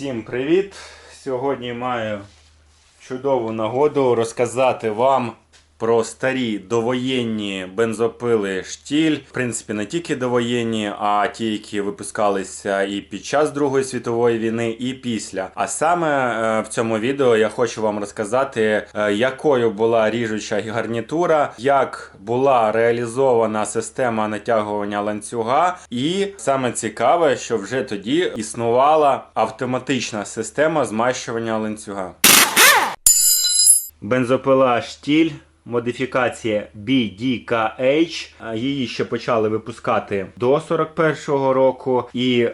Всім привіт! Сьогодні маю чудову нагоду розказати вам про старі довоєнні бензопили штіль. В принципі, не тільки довоєнні, а ті, які випускалися і під час Другої світової війни, і після. А саме е, в цьому відео я хочу вам розказати, е, якою була ріжуча гарнітура, як була реалізована система натягування ланцюга, і саме цікаве, що вже тоді існувала автоматична система змащування ланцюга. Бензопила штіль. Модифікація BDKH. Її ще почали випускати до 41-го року, і е,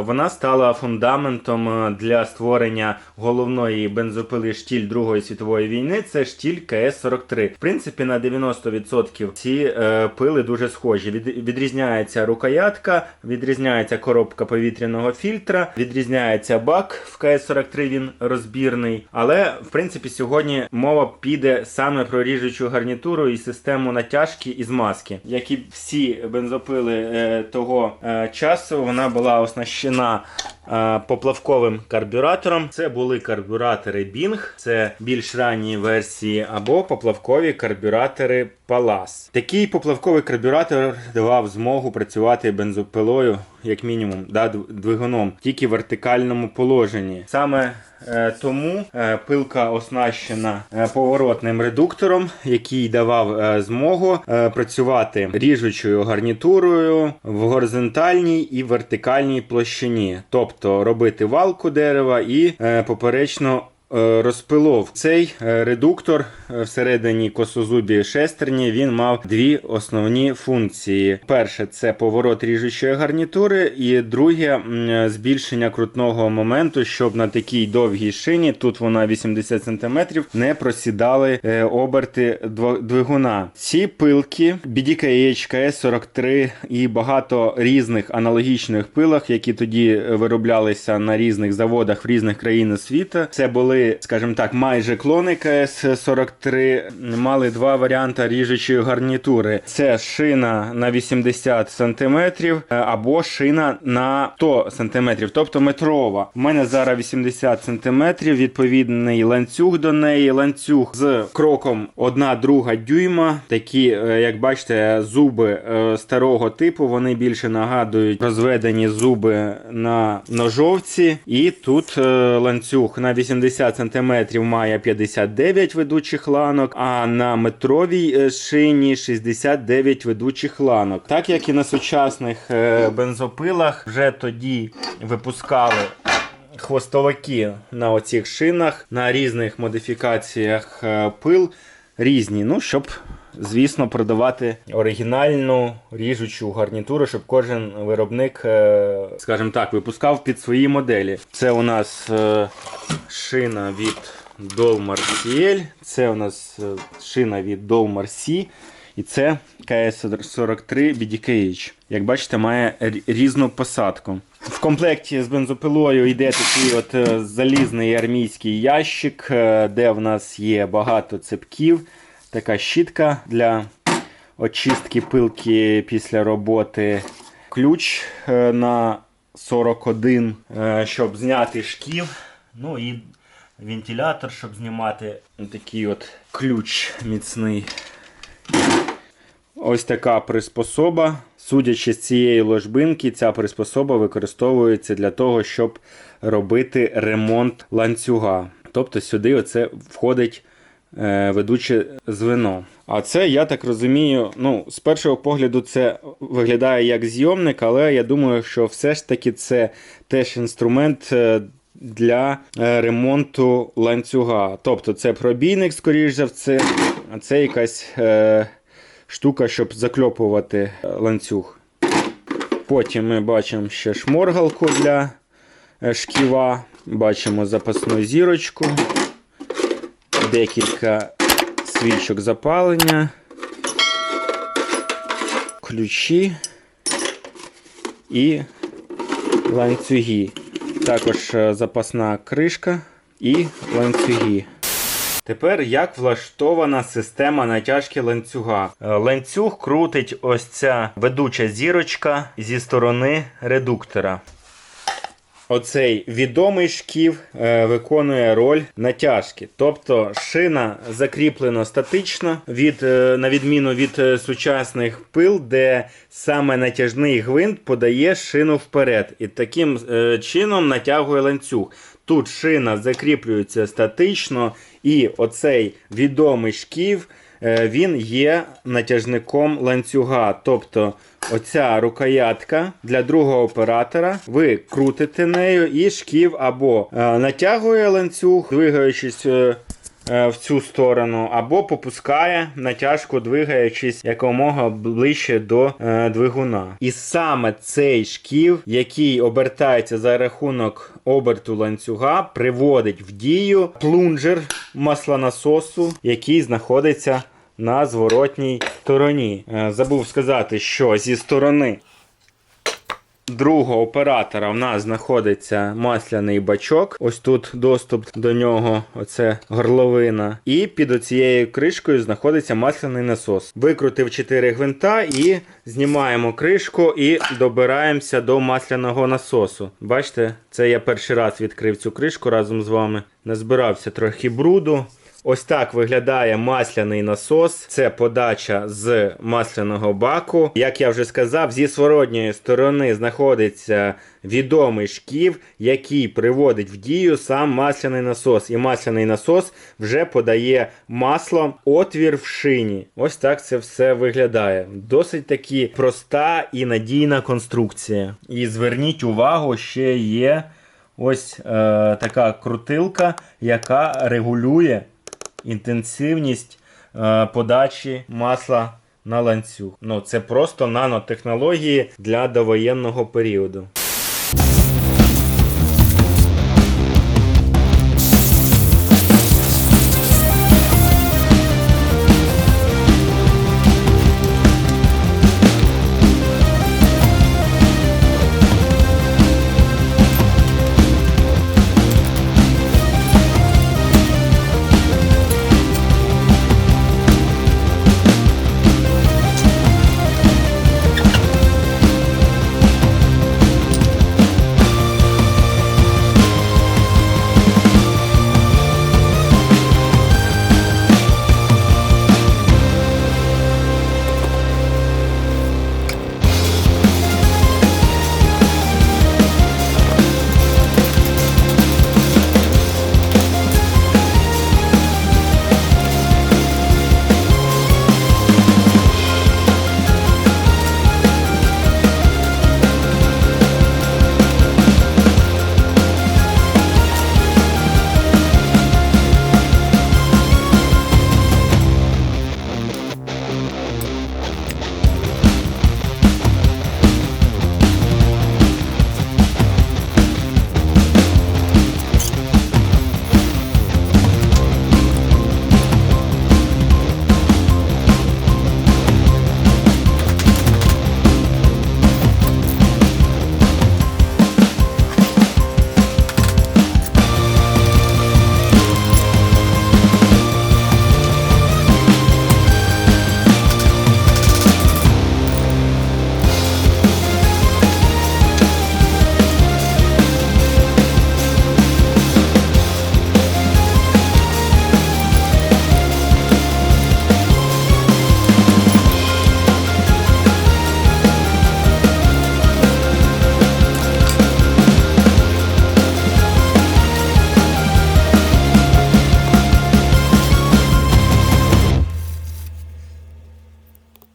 вона стала фундаментом е, для створення головної бензопили штіль Другої світової війни. Це штіль КС-43. В принципі, на 90% ці е, пили дуже схожі. Від, відрізняється рукоятка, відрізняється коробка повітряного фільтра, відрізняється бак в КС-43, він розбірний. Але в принципі сьогодні мова піде саме про ріжучу гарнітуру і систему натяжки і змазки. Як і всі бензопили е, того е, часу, вона була оснащена е, поплавковим карбюратором. Це були карбюратори Bing, це більш ранні версії, або поплавкові карбюратори Palace. Такий поплавковий карбюратор давав змогу працювати бензопилою, як мінімум, да, двигуном, тільки в вертикальному положенні. Саме е, тому е, пилка оснащена е, поворотним редуктором, який давав е, змогу е, працювати ріжучою гарнітурою в горизонтальній і вертикальній площині, тобто робити валку дерева і е, поперечно розпилов. Цей е, редуктор е, всередині косозубі шестерні він мав дві основні функції. Перше це поворот ріжучої гарнітури, і друге е, збільшення крутного моменту, щоб на такій довгій шині, тут вона 80 см, не просідали е, оберти двигуна. Ці пилки BDKH, KS43 і багато різних аналогічних пилах, які тоді е, вироблялися на різних заводах в різних країнах світу. Це були, скажімо так, майже клони КС43. Мали два варіанти ріжучої гарнітури: це шина на 80 см або шина на 100 см, тобто метрова. У мене зараз 80 см, відповідний ланцюг до неї, ланцюг з кроком 1-2 дюйма. Такі, е, як бачите, зуби е, старого типу, вони більше нагадують розведені зуби на ножовці. І тут е, ланцюг на 80 см має 59 ведучих ланок, а на метровій е, шині 69 ведучих ланок. Так як і на сучасних е, бензопилах, вже тоді випускали хвостовики на оцих шинах, на різних модифікаціях е, пил різні. Ну, щоб, звісно, продавати оригінальну ріжучу гарнітуру, щоб кожен виробник, е, скажімо так, випускав під свої моделі. Це у нас е, шина від Dolmar CL, це у нас е, шина від Dolmar C. І це KS43 BDKH. Як бачите, має різну посадку. В комплекті з бензопилою йде такий от залізний армійський ящик, де в нас є багато цепків, така щітка для очистки пилки після роботи, ключ е, на 41, е, щоб зняти шків. Ну і вентилятор, щоб знімати такий от ключ міцний. Ось така приспособа. Судячи з цієї ложбинки, ця приспособа використовується для того, щоб робити ремонт ланцюга. Тобто сюди оце входить ведуче звено. А це, я так розумію, ну, з першого погляду це виглядає як зйомник, але я думаю, що все ж таки це теж інструмент. е, Для е, ремонту ланцюга. Тобто це пробійник, скоріш за все, а це якась е, штука, щоб закльопувати е, ланцюг. Потім ми бачимо ще шморгалку для е, шківа, бачимо запасну зірочку, декілька свічок запалення, ключі і ланцюги. Також е, запасна кришка і ланцюги. Тепер як влаштована система натяжки ланцюга? Е, Ланцюг крутить ось ця ведуча зірочка зі сторони редуктора. Оцей відомий шків е, виконує роль натяжки. Тобто шина закріплена статично, від, е, на відміну від е, сучасних пил, де саме натяжний гвинт подає шину вперед. І таким чином натягує ланцюг. Тут шина закріплюється статично, і оцей відомий шків він є натяжником ланцюга. Тобто оця рукоятка для другого оператора, ви крутите нею, і шків або е, натягує ланцюг, двигаючись. Е, В цю сторону, або попускає натяжку, двигаючись якомога ближче до е, двигуна. І саме цей шків, який обертається за рахунок оберту ланцюга, приводить в дію плунжер маслонасосу, який знаходиться на зворотній стороні. Е, Забув сказати, що зі сторони другого оператора в нас знаходиться масляний бачок. Ось тут доступ до нього, оце горловина. І під оцією кришкою знаходиться масляний насос. Викрутив 4 гвинта і знімаємо кришку і добираємося до масляного насосу. Бачите, це я перший раз відкрив цю кришку разом з вами. Назбирався трохи бруду. Ось так виглядає масляний насос. Це подача з масляного баку. Як я вже сказав, зі зворотньої сторони знаходиться відомий шків, який приводить в дію сам масляний насос. І масляний насос вже подає масло отвір в шині. Ось так це все виглядає. Досить таки проста і надійна конструкція. І зверніть увагу, ще є ось е, така крутилка, яка регулює інтенсивність е, подачі масла на ланцюг. Ну, це просто нанотехнології для довоєнного періоду.